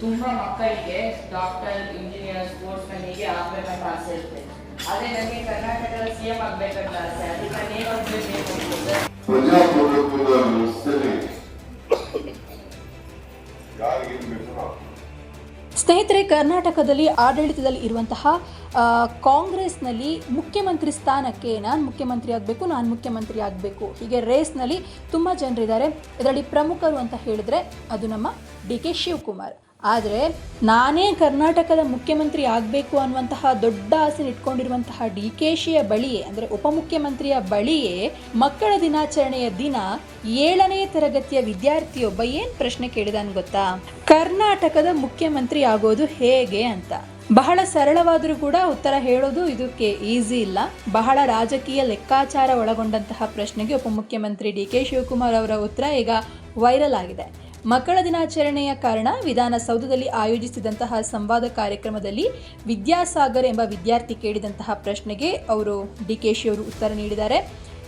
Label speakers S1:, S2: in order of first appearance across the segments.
S1: ತುಂಬಾ ಮಕ್ಕಳಿಗೆ doctor engineer sports man ಹೀಗೆ ಆಗ್ಬೇಕಂತ ಆಸೆ ಇರುತ್ತೆ. ಅದೇ ನನಗೆ ಕರ್ನಾಟಕದ ಸಿ ಎಂ ಆಗ್ಬೇಕಂತ ಆಸೆ. ಅದಕ್ಕೆ
S2: ಪ್ರಜಾಪ್ರಭುತ್ವದ ವ್ಯವಸ್ಥೆಯಲ್ಲಿ
S3: ಸ್ನೇಹಿತರೆ ಕರ್ನಾಟಕದಲ್ಲಿ ಆಡಳಿತದಲ್ಲಿ ಇರುವಂತಹ ಕಾಂಗ್ರೆಸ್ನಲ್ಲಿ ಮುಖ್ಯಮಂತ್ರಿ ಸ್ಥಾನಕ್ಕೆ ನಾನು ಮುಖ್ಯಮಂತ್ರಿ ಆಗಬೇಕು ನಾನು ಮುಖ್ಯಮಂತ್ರಿ ಆಗಬೇಕು. ಹೀಗೆ ರೇಸ್ನಲ್ಲಿ ತುಂಬ ಜನರಿದ್ದಾರೆ. ಇದರಲ್ಲಿ ಪ್ರಮುಖರು ಅಂತ ಹೇಳಿದ್ರೆ ಅದು ನಮ್ಮ ಡಿ ಕೆ ಶಿವಕುಮಾರ್. ಆದರೆ ನಾನೇ ಕರ್ನಾಟಕದ ಮುಖ್ಯಮಂತ್ರಿ ಆಗಬೇಕು ಅನ್ನುವಂತಹ ದೊಡ್ಡ ಆಸೆ ಇಟ್ಕೊಂಡಿರುವಂತಹ ಡಿ ಕೆ ಶಿಯ ಬಳಿಯೇ, ಅಂದರೆ ಉಪಮುಖ್ಯಮಂತ್ರಿಯ ಬಳಿಯೇ ಮಕ್ಕಳ ದಿನಾಚರಣೆಯ ದಿನ ಏಳನೇ ತರಗತಿಯ ವಿದ್ಯಾರ್ಥಿಯೊಬ್ಬ ಏನು ಪ್ರಶ್ನೆ ಕೇಳಿದಾನು ಗೊತ್ತಾ? ಕರ್ನಾಟಕದ ಮುಖ್ಯಮಂತ್ರಿ ಆಗೋದು ಹೇಗೆ ಅಂತ. ಬಹಳ ಸರಳವಾದರೂ ಕೂಡ ಉತ್ತರ ಹೇಳೋದು ಇದಕ್ಕೆ ಈಸಿ ಇಲ್ಲ. ಬಹಳ ರಾಜಕೀಯ ಲೆಕ್ಕಾಚಾರ ಒಳಗೊಂಡಂತಹ ಪ್ರಶ್ನೆಗೆ ಉಪಮುಖ್ಯಮಂತ್ರಿ ಡಿ ಕೆ ಶಿವಕುಮಾರ್ ಅವರ ಉತ್ತರ ಈಗ ವೈರಲ್ ಆಗಿದೆ. ಮಕ್ಕಳ ದಿನಾಚರಣೆಯ ಕಾರಣ ವಿಧಾನಸೌಧದಲ್ಲಿ ಆಯೋಜಿಸಿದಂತಹ ಸಂವಾದ ಕಾರ್ಯಕ್ರಮದಲ್ಲಿ ವಿದ್ಯಾಸಾಗರ್ ಎಂಬ ವಿದ್ಯಾರ್ಥಿ ಕೇಳಿದಂತಹ ಪ್ರಶ್ನೆಗೆ ಅವರು ಡಿ ಕೆ ಶಿ ಅವರು ಉತ್ತರ ನೀಡಿದ್ದಾರೆ.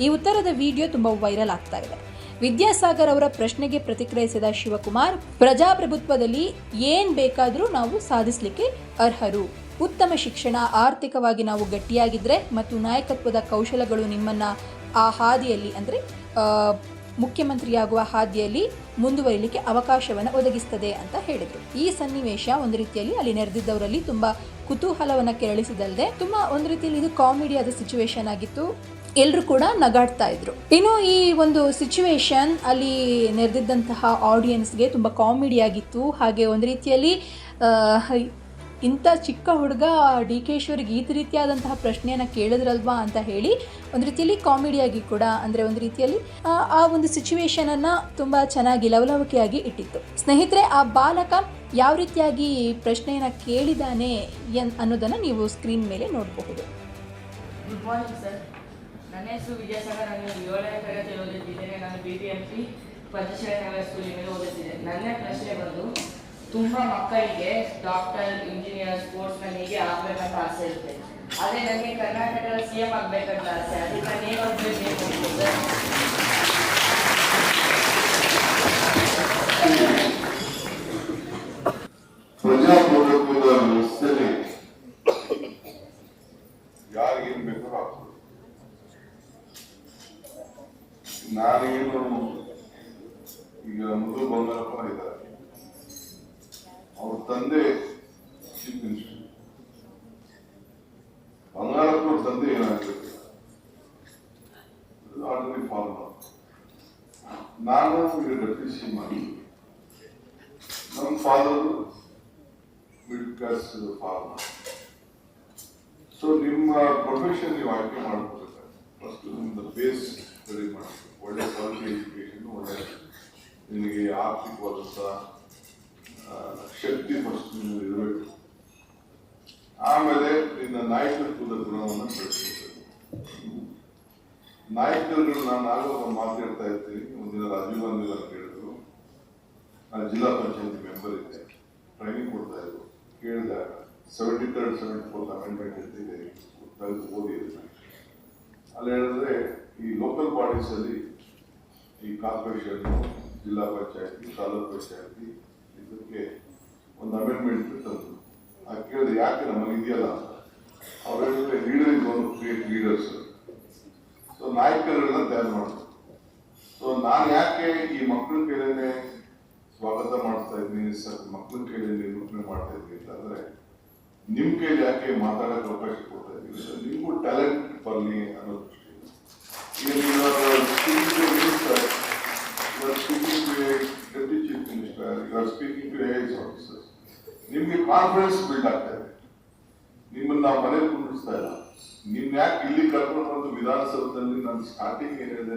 S3: ಈ ಉತ್ತರದ ವಿಡಿಯೋ ತುಂಬ ವೈರಲ್ ಆಗ್ತಾ ಇದೆ. ವಿದ್ಯಾಸಾಗರ್ ಅವರ ಪ್ರಶ್ನೆಗೆ ಪ್ರತಿಕ್ರಿಯಿಸಿದ ಶಿವಕುಮಾರ್, ಪ್ರಜಾಪ್ರಭುತ್ವದಲ್ಲಿ ಏನ್ ಬೇಕಾದರೂ ನಾವು ಸಾಧಿಸಲಿಕ್ಕೆ ಅರ್ಹರು. ಉತ್ತಮ ಶಿಕ್ಷಣ, ಆರ್ಥಿಕವಾಗಿ ನಾವು ಗಟ್ಟಿಯಾಗಿದ್ರೆ ಮತ್ತು ನಾಯಕತ್ವದ ಕೌಶಲಗಳು ನಿಮ್ಮನ್ನ ಆ ಹಾದಿಯಲ್ಲಿ ಅಂದರೆ ಮುಖ್ಯಮಂತ್ರಿಯಾಗುವ ಹಾದಿಯಲ್ಲಿ ಮುಂದುವರಿಲಿಕ್ಕೆ ಅವಕಾಶವನ್ನು ಒದಗಿಸ್ತದೆ ಅಂತ ಹೇಳಿದರು. ಈ ಸನ್ನಿವೇಶ ಒಂದು ರೀತಿಯಲ್ಲಿ ಅಲ್ಲಿ ನೆರೆದಿದ್ದವರಲ್ಲಿ ತುಂಬಾ ಕುತೂಹಲವನ್ನು ಕೆರಳಿಸಿದಲ್ಲದೆ ತುಂಬಾ ಒಂದು ರೀತಿಯಲ್ಲಿ ಇದು ಕಾಮಿಡಿಯಾದ ಸಿಚುವೇಶನ್ ಆಗಿತ್ತು. ಎಲ್ಲರೂ ಕೂಡ ನಗಾಡ್ತಾ ಇದ್ರು. ಇನ್ನು ಈ ಒಂದು ಸಿಚುವೇಶನ್ ಅಲ್ಲಿ ನೆರೆದಿದ್ದಂತಹ ಆಡಿಯನ್ಸ್ಗೆ ತುಂಬ ಕಾಮಿಡಿ ಆಗಿತ್ತು. ಹಾಗೆ ಒಂದು ರೀತಿಯಲ್ಲಿ ಇಂಥ ಚಿಕ್ಕ ಹುಡುಗ ಡಿ ಕೆ ಶಿವರಿಗೆ ಈ ರೀತಿಯಾದಂತಹ ಪ್ರಶ್ನೆಯನ್ನು ಕೇಳಿದ್ರಲ್ವಾ ಅಂತ ಹೇಳಿ ಒಂದು ರೀತಿಯಲ್ಲಿ ಕಾಮಿಡಿಯಾಗಿ ಕೂಡ ಅಂದರೆ ಒಂದು ರೀತಿಯಲ್ಲಿ ಆ, ಒಂದು ಸಿಚುವೇಶನನ್ನು ತುಂಬ ಚೆನ್ನಾಗಿ ಲವಲವಿಕೆಯಾಗಿ ಇಟ್ಟಿತ್ತು. ಸ್ನೇಹಿತರೆ ಆ ಬಾಲಕ ಯಾವ ರೀತಿಯಾಗಿ ಪ್ರಶ್ನೆಯನ್ನು ಕೇಳಿದಾನೆ ಎನ್ ಅನ್ನೋದನ್ನು ನೀವು ಸ್ಕ್ರೀನ್ ಮೇಲೆ ನೋಡಬಹುದು.
S1: ಗುಡ್ ನನ್ನ ಹೆಸರು ನಾನು ಏಳನೇ ತರಗತಿ ಓದುತ್ತಿದ್ದೇನೆ. ನಾನು ಬಿ ಎಂ ಪಿ ನನ್ನ ಪ್ರಶ್ನೆ ಬಂದು ತುಂಬ ಮಕ್ಕಳಿಗೆ ಡಾಕ್ಟರ್ ಇಂಜಿನಿಯರ್ ಸ್ಪೋರ್ಟ್ಸ್ ಮ್ಯಾನ್ ಹೀಗೆ ಆಗ್ಬೇಕಂತ ಆಸೆ ಇರುತ್ತೆ. ಅದೇ ನನಗೆ ಕರ್ನಾಟಕದ ಸಿ ಎಂ ಆಗ್ಬೇಕಂತ ಆಸೆ. ಅದಕ್ಕೆ ನಾನು ಏನು ಓದ್ಬೇಕು ಅಂತ ಸರ್
S2: ಪ್ರಜಾಪ್ರಭುತ್ವದ ವ್ಯವಸ್ಥೆಯಲ್ಲಿ ಯಾರಿಗೇನು ಬೇಕೋ ನಾವು ನಾನೇನು ಈಗ ಮಧು ಬಂಗಾರಪ್ಪ ಇದ್ದಾರೆ ಅವ್ರ ತಂದೆ ಚೀಫ್ ಮಿನಿಸ್ಟರ್ ಬಂಗಾರಪ್ಪ ಅವ್ರ ತಂದೆ ಏನಾಗ್ತದೆ ನಾನು ಈಗ ಡೆಪ್ಯೂಟಿ ಸಿ ಮಾಡಿ, ನಮ್ಮ father middle class farmer so ನಿಮ್ಮ ಪ್ರೊಫೆಷನ್ ನೀವು ಆಯ್ಕೆ ಮಾಡ್ಕೋಬೇಕು ಫಸ್ಟ್ ನಿಮ್ದು ಬೇಸ್ ರೆಡಿ ಮಾಡಬೇಕು ಒಳ್ಳೆ ಕ್ವಾಲಿಟಿ ಎಜುಕೇಶನ್ ಒಳ್ಳೆ ನಿಮಗೆ ಆರ್ಥಿಕವಾದಂಥ ಶಕ್ತಿ ಫಸ್ಟ್ ಇರಬೇಕು ಆಮೇಲೆ ನಿನ್ನ ನಾಯಕತ್ವದ ಗುಣವನ್ನು ಬೆಳೆಸಬೇಕು ನಾಯಕರುಗಳು ನಾನು ಮಾತಾಡ್ತಾ ಇರ್ತೀನಿ. ಒಂದಿನ ರಾಜೀವ್ ಗಾಂಧಿ ಅವರು ಕೇಳಿದ್ರು. ನಾನು ಜಿಲ್ಲಾ ಪಂಚಾಯತ್ ಮೆಂಬರ್ ಇದ್ದೆ. ಟ್ರೈನಿಂಗ್ ಕೊಡ್ತಾ ಇದ್ರು. ಕೇಳಿದಾಗ seventy third seventy fourth amendment ಅಂತಿದೆ ತೆಗೆದು ಓದಿ ಅಂತ. ಅಲ್ಲಿ ಹೇಳಿದ್ರೆ ಈ ಲೋಕಲ್ ಬಾಡೀಸ್ ಅಲ್ಲಿ ಈ ಕಾರ್ಪೊರೇಷನ್ ಜಿಲ್ಲಾ ಪಂಚಾಯತಿ, ತಾಲೂಕು ಪಂಚಾಯತಿ, ಇದಕ್ಕೆ ಒಂದು ಅಮೆಂಡ್ಮೆಂಟ್ ತಂದ್ರು ಆ ಕೇಳಿದ್ರೆ ಯಾಕೆ ನಮ್ಮಲ್ಲಿ ಇದೆಯಲ್ಲ? ಅಂತ ಅವ್ರು ಹೇಳಿದ್ರೆ ಲೀಡರ್ ಇಸ್ ಒಂದು ಕ್ರಿಯೇಟ್ ಲೀಡರ್ಸ್ ಸೊ ನಾಯಕರುಗಳನ್ನ ತಯಾರು ಮಾಡೋದು ಸೊ ನಾನು ಯಾಕೆ ಈ ಮಕ್ಕಳ ಕೈಲೇನೆ ಸ್ವಾಗತ ಮಾಡ್ತಾ ಇದ್ದೀನಿ, ಸರ್? ಮಕ್ಕಳ ಕೈಲಿ ನಿರೂಪಣೆ ಮಾಡ್ತಾ ಇದ್ದೀನಿ ಅಂತಂದ್ರೆ ನಿಮ್ ಕೈಲಿ ಯಾಕೆ ಮಾತಾಡಕ್ಕೆ ಅವಕಾಶ ಕೊಡ್ತಾ ಇದ್ದೀವಿ ಸರ್ ನಿಮಗೂ ಟ್ಯಾಲೆಂಟ್ ಬರಲಿ ಅನ್ನೋ ದೃಷ್ಟಿಯಿಂದ. ಈಗ ನೀವು speaking to minister you are speaking to deputy chief minister you are speaking to A S officers ನಿಮ್ಗೆ ಕಾನ್ಫಿಡೆನ್ಸ್ ಬಿಲ್ಡ್ ಆಗ್ತಾ ಇದೆ. ನಿಮ್ಮನ್ನ ನಾವು ಮನೇಲಿ ಕುಂಡಿಸ್ತಾ ಇಲ್ಲ. ನಿಮ್ ಯಾಕೆ ಇಲ್ಲಿ ಕರ್ಕೊಂಡು ಬಂದು ವಿಧಾನಸೌಧದಲ್ಲಿ ನಾನು ಸ್ಟಾರ್ಟಿಂಗ್ ಹೇಳಿದೆ